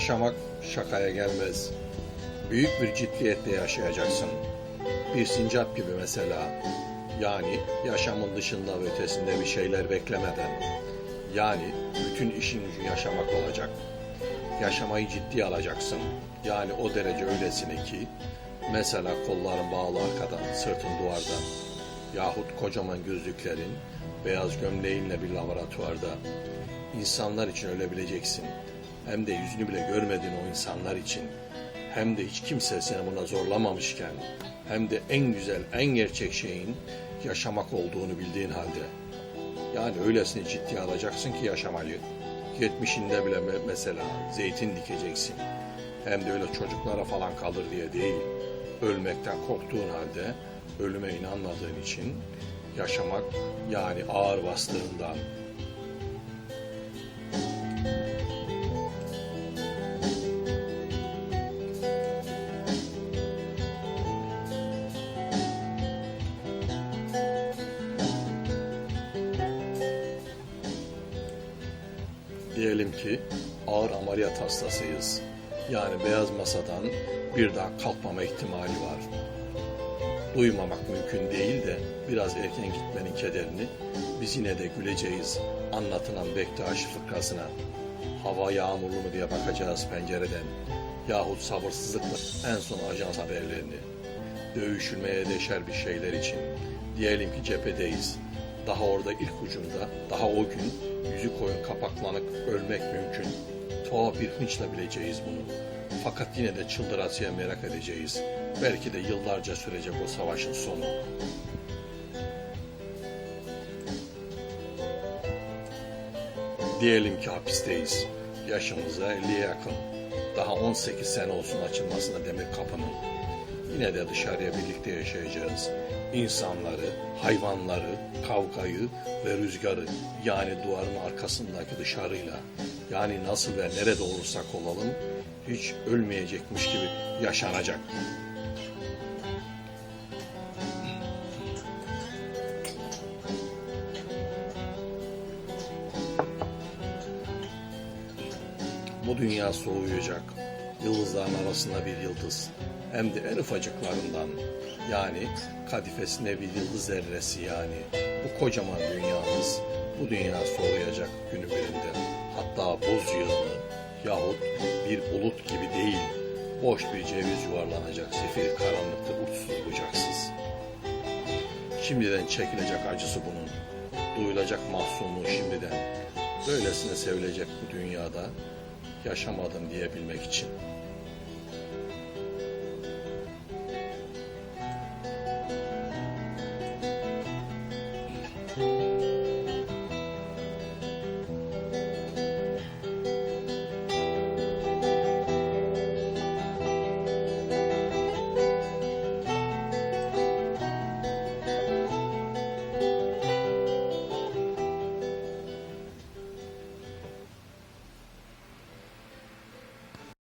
Yaşamak şakaya gelmez. Büyük bir ciddiyetle yaşayacaksın. Bir sincap gibi mesela. Yani yaşamın dışında ve ötesinde bir şeyler beklemeden. Yani bütün işin gücün yaşamak olacak. Yaşamayı ciddiye alacaksın. Yani o derece öylesine ki mesela kolların bağlı arkadan, sırtın duvarda yahut kocaman gözlüklerin, beyaz gömleğinle bir laboratuvarda insanlar için ölebileceksin. Hem de yüzünü bile görmediğin o insanlar için. Hem de hiç kimse seni buna zorlamamışken. Hem de en güzel, en gerçek şeyin yaşamak olduğunu bildiğin halde. Yani öylesine ciddiye alacaksın ki yaşamayı. Yetmişinde bile me- mesela zeytin dikeceksin. Hem de öyle çocuklara falan kalır diye değil. Ölmekten korktuğun halde ölüme inanmadığın için yaşamak yani ağır bastığından Ki ağır ameliyat hastasıyız. Yani beyaz masadan bir daha kalkmama ihtimali var. Duymamak mümkün değil de biraz erken gitmenin kederini biz yine de güleceğiz anlatılan Bektaş fıkrasına. Hava yağmurlu mu diye bakacağız pencereden. Yahut sabırsızlıkla en son ajans haberlerini. Dövüşülmeye deşer bir şeyler için. Diyelim ki cephedeyiz. Daha orada ilk ucunda, daha o gün yüzü koyun kapaklanıp ölmek mümkün. Tuhaf bir hınçla bileceğiz bunu. Fakat yine de çıldırasıya merak edeceğiz. Belki de yıllarca sürecek o savaşın sonu. Diyelim ki hapisteyiz. Yaşımıza 50'ye yakın. Daha 18 sene olsun açılmasına demir kapının. Yine de dışarıya birlikte yaşayacağız. İnsanları, hayvanları, kavgayı ve rüzgarı yani duvarın arkasındaki dışarıyla yani nasıl ve nerede olursak olalım hiç ölmeyecekmiş gibi yaşanacak. Bu dünya soğuyacak. Yıldızların arasında bir yıldız. Hem de en ufacıklarından. Yani kadifesinde bir yıldız zerresi yani. Bu kocaman dünyamız bu dünya soğuyacak günü birinde. Hatta buz yığını yahut bir bulut gibi değil. Boş bir ceviz yuvarlanacak sefil karanlıkta uçsuz bucaksız. Şimdiden çekilecek acısı bunun. Duyulacak mahzunluğu şimdiden. Böylesine sevilecek bu dünyada yaşamadım diyebilmek için.